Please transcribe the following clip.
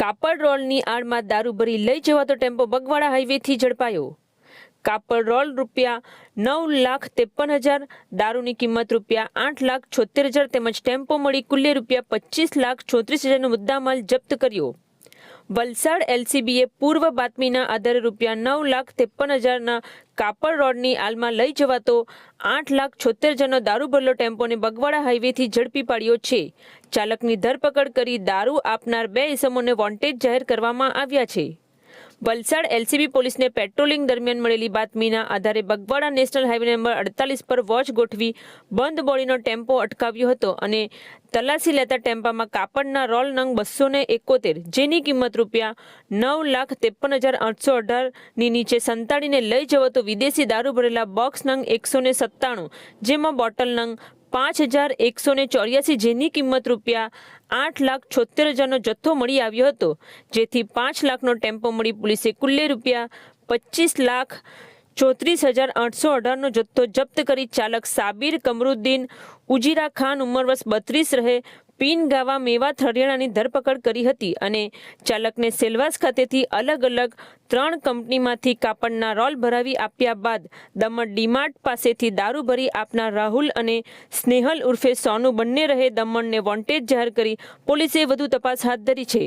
કાપડ રોલની આડમાં દારૂ ભરી લઈ જવાતો ટેમ્પો બગવાડા હાઈવેથી ઝડપાયો. કાપડ રોલ રૂપિયા નવ લાખ ત્રેપન હજાર, દારૂની કિંમત રૂપિયા આઠ લાખ છોતેર હજાર તેમજ ટેમ્પો મળી કુલ્લે રૂપિયા પચીસ લાખ ચોત્રીસ હજારનો મુદ્દામાલ જપ્ત કર્યો. વલસાડ એલસીબીએ પૂર્વ બાતમીના આધારે રૂપિયા નવ લાખ ત્રેપન હજારના કાપડ રોડની આલમાં લઈ જવાતો આઠ લાખ છોતેર જણનો દારૂ ભરેલો ટેમ્પોને બગવાડા હાઈવેથી ઝડપી પાડ્યો છે. ચાલકની ધરપકડ કરી દારૂ આપનાર બે ઇસમોને વોન્ટેજ જાહેર કરવામાં આવ્યા છે. વલસાડ એલસીબી પોલીસને પેટ્રોલિંગ દરમિયાન મળેલી બાતમીના આધારે બગવાડા નેશનલ હાઈવે નંબર અડતાલીસ પર વોચ ગોઠવી બંધ બોડીનો ટેમ્પો અટકાવ્યો હતો અને તલાસી લેતા ટેમ્પામાં કાપડના રોલ નંગ બસો એકોતેર, જેની કિંમત રૂપિયા નવ લાખ ત્રેપન હજાર આઠસો અઢારની નીચે સંતાડીને લઈ જવાતો વિદેશી દારૂ ભરેલા બોક્સ નંગ એકસો સત્તાણું, જેમાં બોટલ નંગ પાંચ હજાર એકસો ને ચોર્યાસી જેની કિંમત રૂપિયા આઠ લાખ છોતેર હજારનો જથ્થો મળી આવ્યો હતો, જેથી પાંચ લાખનો ટેમ્પો મળી પોલીસે કુલ્લે રૂપિયા પચીસ લાખ ચોત્રીસ હજાર આઠસો અઢારનો જથ્થો જપ્ત કરી ચાલક સાબિર કમરુદ્દીન ઉજીરા ખાન ઉંમર વર્ષ બત્રીસ રહે પીન ગાવા મેવાત હરિયાણાની ધરપકડ કરી હતી અને ચાલકને સેલવાસ ખાતેથી અલગ અલગ ત્રણ કંપનીમાંથી કાપડના રોલ ભરાવી આપ્યા બાદ દમણ ડીમાર્ટ પાસેથી દારૂ ભરી આપનાર રાહુલ અને સ્નેહલ ઉર્ફે સોનુ બંને રહે દમણને વોન્ટેજ જાહેર કરી પોલીસે વધુ તપાસ હાથ ધરી છે.